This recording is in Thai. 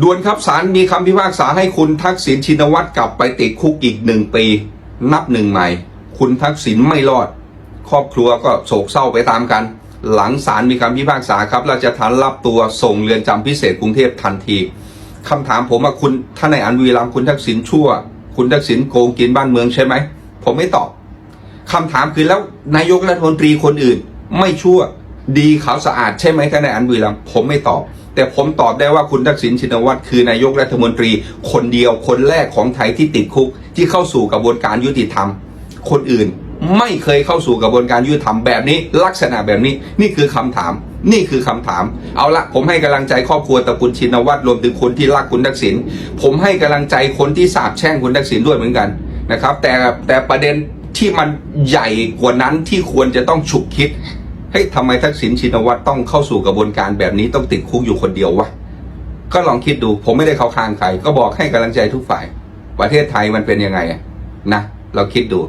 ด่วนครับศาลมีคำพิพากษาให้คุณทักษิณชินวัตรกลับไปติดคุกอีกหนึ่งปี นับหนึ่งใหม่ คุณทักษิณไม่รอด ครอบครัวก็โศกเศร้าไปตามกัน หลังศาลมีคำพิพากษาครับราชทันรับตัวส่งเรือนจำพิเศษกรุงเทพทันทีคำถามผมว่าคุณท่านในายอันวีรัมคุณทักษิณชั่ว คุณทักษิณโกงกินบ้านเมืองใช่ไหมผมไม่ตอบคำถามคือแล้วนายกรัฐมนตรีคนอื่น ไม่ชั่ว ดีขาวสะอาดใช่ไหมท่านนายอันวีรัมผมไม่ตอบ แต่ผมตอบได้ว่าคุณทักษิณชินวัตรคือนายกรัฐมนตรี คนเดียวคนแรกของไทยที่ติดคุก ที่เข้าสู่กระบวนการยุติธรรม คนอื่นไม่เคยเข้าสู่กระบวนการยุติธรรมแบบนี้ ลักษณะแบบนี้นี่คือคำถาม นี่คือคำถาม เอาละผมให้กำลังใจครอบครัวตระกูลชินวัตรรวมถึงคนที่รักคุณทักษิณผมให้กำลังใจคนที่สาบแช่งคุณทักษิณด้วยเหมือนกันนะครับ แต่แต่ประเด็นที่มันใหญ่กว่านั้นที่ควรจะต้องฉุกคิด เฮ้ยทำไมทักษิณชินวัตรต้องเข้าสู่กระบวนการแบบนี้ต้องติดคุกอยู่คนเดียววะก็ลองคิดดูผมไม่ได้เข้าข้างใครก็บอกให้กำลังใจทุกฝ่าย ประเทศไทยมันเป็นยังไงนะเราคิดดู